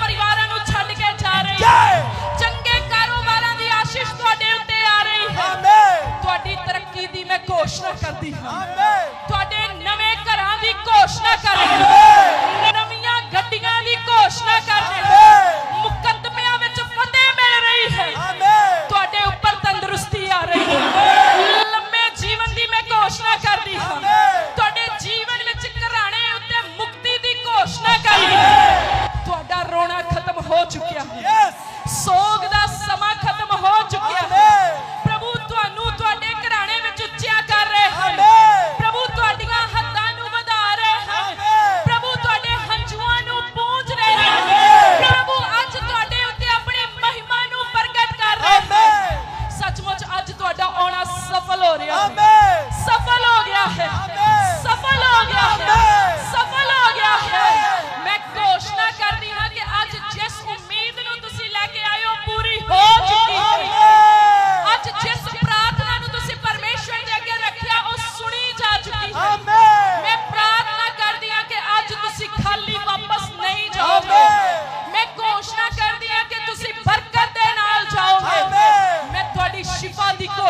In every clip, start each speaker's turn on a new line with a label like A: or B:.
A: ਪਰਿਵਾਰਾਂ ਨੂੰ ਛੱਡ ਕੇ ਜਾ ਰਹੀ ਹੈ। ਚੰਗੇ ਕਾਰੋਬਾਰਾਂ ਦੀ
B: ਆਸ਼ੀਸ਼
A: ਤੁਹਾਡੇ ਉੱਤੇ ਆ ਰਹੀ ਹੈ। ਤੁਹਾਡੀ ਤਰੱਕੀ ਦੀ ਮੈਂ ਘੋਸ਼ਣਾ ਕਰਦੀ ਹਾਂ।
B: ਆਮੇਨ।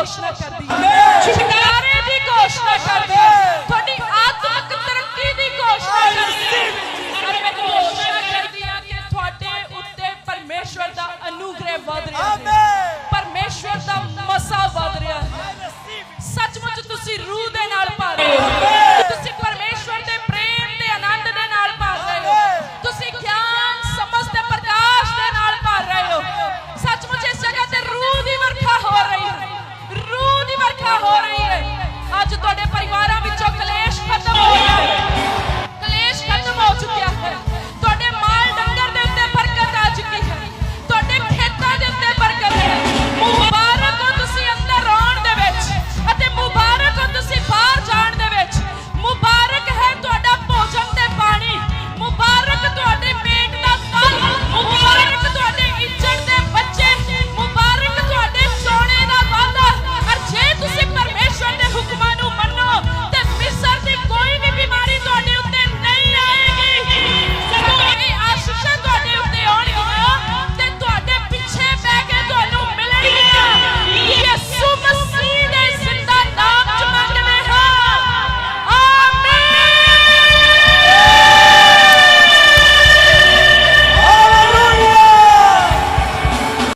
A: ਸ਼ਿਫਾ ਦੀ ਘੋਸ਼ਣਾ ਕਰਦੀ ਹਾਂ
B: ਆਮੇਨ।
A: ਛੁਟਕਾਰੇ ਦੀ